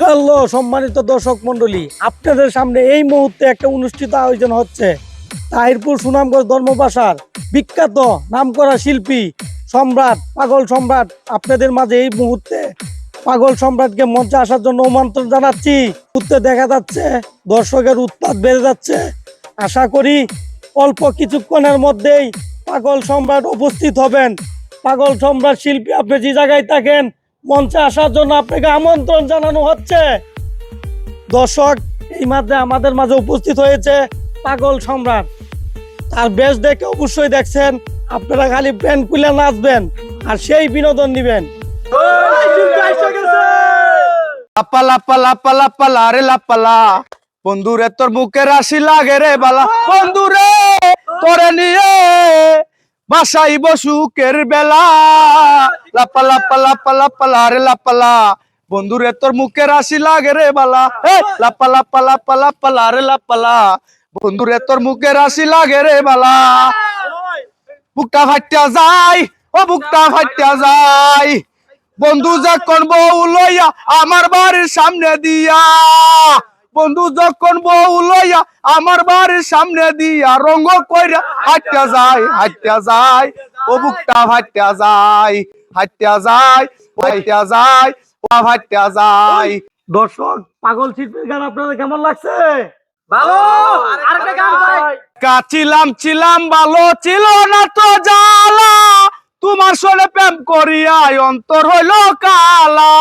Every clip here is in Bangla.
হ্যালো, সম্মানিত দর্শক মন্ডলী আপনাদের সামনে এই মুহূর্তে একটা অনুষ্ঠিত আয়োজন হচ্ছে। তাহিরপুর সুনামগঞ্জ ধর্মপাশার বিখ্যাত নামকরা শিল্পী, সম্রাট, পাগল সম্রাট, আপনাদের মাঝে এই মুহূর্তে পাগল সম্রাটকে মঞ্চে আসার জন্য আমন্ত্রণ জানাচ্ছি। মুহূর্তে দেখা যাচ্ছে, দর্শকের উৎপাদ বেড়ে যাচ্ছে। আশা করি অল্প কিছুক্ষণের মধ্যেই পাগল সম্রাট উপস্থিত হবেন। পাগল সম্রাট শিল্পী, আপনি যে জায়গায় থাকেন মঞ্চে আসার জন্য আপনাকে আমন্ত্রণ জানানো হচ্ছে। দর্শক, এই মাঝে আমাদের মাঝে উপস্থিত হয়েছে পাগল সম্রাট। তার বেশ দেখে অবশ্যই দেখছেন, আপনারা খালি প্যান্ট খুলে নাচবেন আর সেই বিনোদন নিবেন। লাপ্পা লাপ্পা লাপ্পা লাপ্পা লা রে লাপ্পা লা। বন্ধুরে, তোর বুকে রাশি লাগে রে বালা। বন্ধুরে করে নিয়ে বাসাই বসুকের বেলা। লাপ্পা লাপ্পা লাপ্পা লাপ্পা লা রে লাপ্পা বন্ধুরে, তোর মুখে রাশি লাগে রে বালা। হে লাপ্পা লাপ্পা লাপ্পা লাপ্পা লা রে লাপ্পা লা। বন্ধুরে, তোর মুখে রাশি লাগে রে বালা। বুকটা ফাটিয়া যায় ও বুকটা ফাটিয়া যায় বন্ধু যখন বউ লইয়া আমার বাড়ির সামনে দিয়া বন্ধু যখন বউ লইয়া আমার বাড়ির সামনে দিয়া রঙ্গ কইরা হাঁটিয়া যায় হাঁটিয়া যায় ও বুকটা হাঁটিয়া যায় হাঁটিয়া যায় হাঁটিয়া যায় ও হাঁটিয়া যায়। দর্শক পাগল শিল্পীর গান আপনাদের কেমন লাগছে? কাছিলাম ছিলাম ভালো ছিল না তো জ্বালা। তোমার সনে প্রেম করিয়া অন্তর হইল কালা।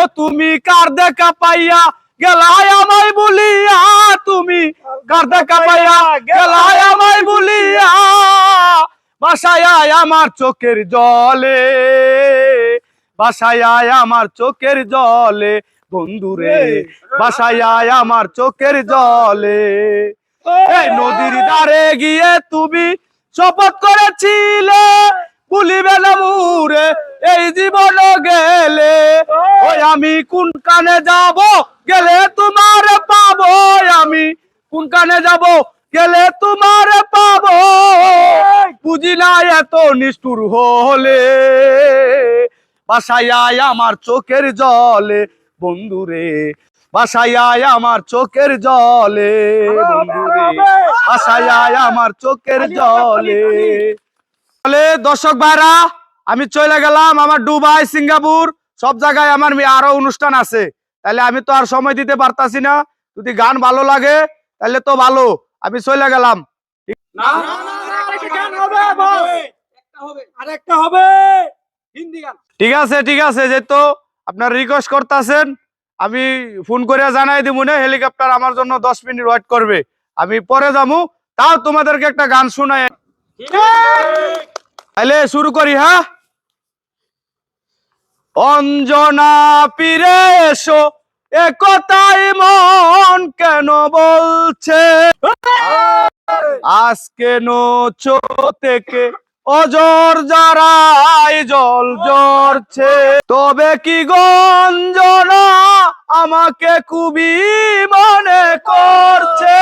ও তুমি কার দেখা পাইয়া গেলাই আমায় বলিয়া তুমি কার দেখা পাইয়া গেলাই আমায় বলিয়া বাসায় আমার চোখের জলে, বাসায় আমার চোখের জলে, বন্ধুরে, বাসায় আমার চোখের জলে। এই নদীর ধারে গিয়ে তুমি শপথ করেছিলে, ভুলিবে না মুরে এই জীবন গেলে, ওই আমি কোন কানে যাব? গেলে তোমার পাবো। আমি কোন কানে যাব? গেলে তোমার পাবো। বুঝি না এত নিষ্ঠুর হলে, বাসায় আমার চোখের জলে বন্ধুরে বাসায় আমার চোখের জলে বন্ধুরে বাসায় আমার চোখের জলে। দর্শক ভাইরা আমি চলে গেলাম আমার দুবাই সিঙ্গাপুর সব জায়গায় আমার আরও অনুষ্ঠান আছে তাহলে আমি তো আর সময় দিতে পারতাছি না যদি গান ভালো লাগে তাহলে তো ভালো আমি চলে গেলাম আরেকটা হবে হিন্দি গান ঠিক আছে ঠিক আছে যেহেতু আপনার রিকোয়েস্ট করতেছেন আমি ফোন করে জানাই দিব না হেলিকপ্টার আমার জন্য দশ মিনিট ওয়েট করবে আমি পরে যাব তাও তোমাদেরকে একটা গান শোনাই তাহলে শুরু করি হ্যাঁ অঞ্জনা পিরে এসো, একতাই মন কেন বলছে? আজকে নোচো থেকে অজর যারাই জল জরছে তবে কি গঞ্জনা আমাকে খুবই মনে করছে?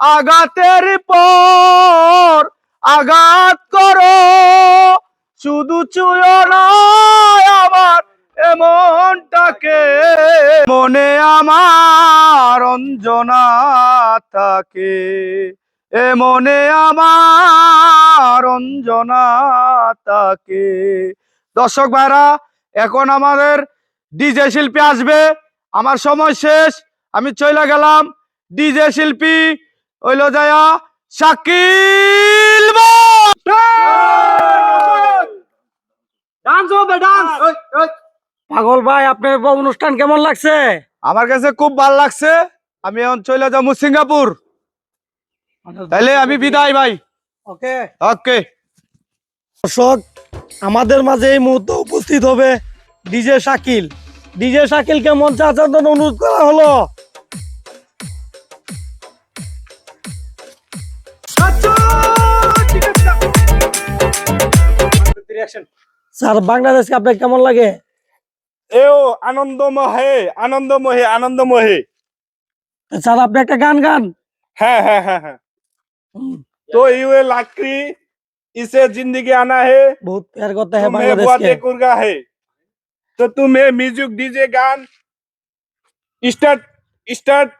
আঘাতের পর আঘাত করো। শুধু চুয় আমার এমনটাকে। মনে আমার অঞ্জনা থাকে। এ মনে আমার অঞ্জনা থাকে। দর্শক ভাইরা, এখন আমাদের ডিজে শিল্পী আসবে। আমার সময় শেষ, আমি চলে গেলাম। ডিজে শিল্পী হইল যায়া শাকিল ডান্স হবে ডান্স পাগল ভাই আপনার অনুষ্ঠান কেমন লাগছে? আমার কাছে খুব ভালো লাগছে। আমি এখন চলে যাব সিঙ্গাপুর। তাহলে আমি বিদায় ভাই। ওকে। ওকে। দর্শক আমাদের মাঝে এই মুহূর্তে উপস্থিত হবে ডিজে শাকিল। ডিজে শাকিলকে মঞ্চে আসার জন্য অনুরোধ করা হলো। স্যার বাংলাদেশকে আপনার কেমন লাগে এও আনন্দমহে আনন্দমহে আনন্দমহে স্যার আপনি একটা গান গান হ্যাঁ হ্যাঁ হ্যাঁ হ্যাঁ तो ये लाकड़ी इसे जिंदगी आना है बहुत प्यार करता है तुम्हें बांग्लादेश बुआते के कुर्गा है तो तुम्हें म्यूजिक डीजे गान स्टार्ट स्टार्ट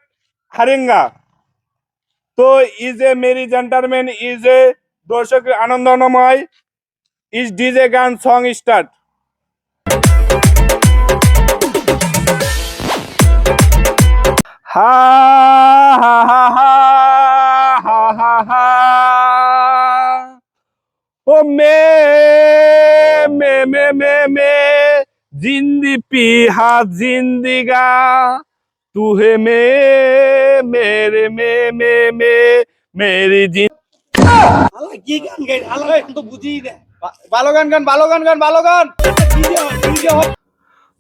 হারেঙ্গা তো is a merry gentleman is a is DJ গান সং স্টার্ট হা হা হা হা হা হা হা ও মে মে মে মে মে জিন্দি পিহা জিন্দিগা তুহে মে, মেরে মে মে মে, মেরি জিন কি গান গাই আল্লাহ তো বুঝিই না ভালো গান গান, ভালো গান গান, ভালো গান। কি যে কি যে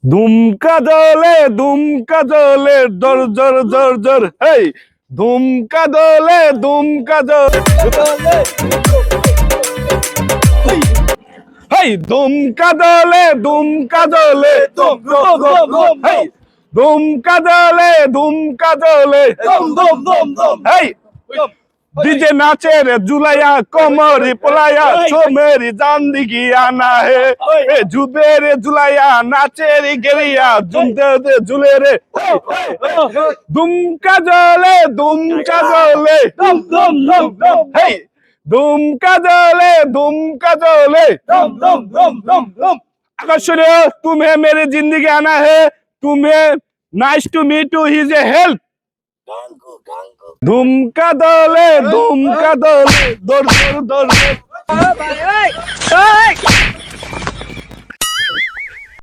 দুমকা দলে দুমকা দলে দর জর জর জর হেই। দুমকা দলে দুমকা দলে হেই দুম দুম দুম দুম হেই। দম দম দম দম হেই। ডিজে নাচের জুলাইয়া কমরি পোলাইয়া সোমের জান্দিগি আনা হে। এ জুবে রে জুলাইয়া নাচের গেলিয়া জুমতে দে জুলে রে দুমকা জলে দুমকা জলে। দুম দুম দুম দুম হেই দুমকা জলে দুমকা জলে। দুম দুম দুম দুম আকর্ষণীয় তুমি মেরে জিন্দিগি আনা হে। তুমি নাইস টু মিট টু হিজ এ হেল্প থ্যাংক ইউ ধুমকা দলে ধুমকা দলে দর দর দর।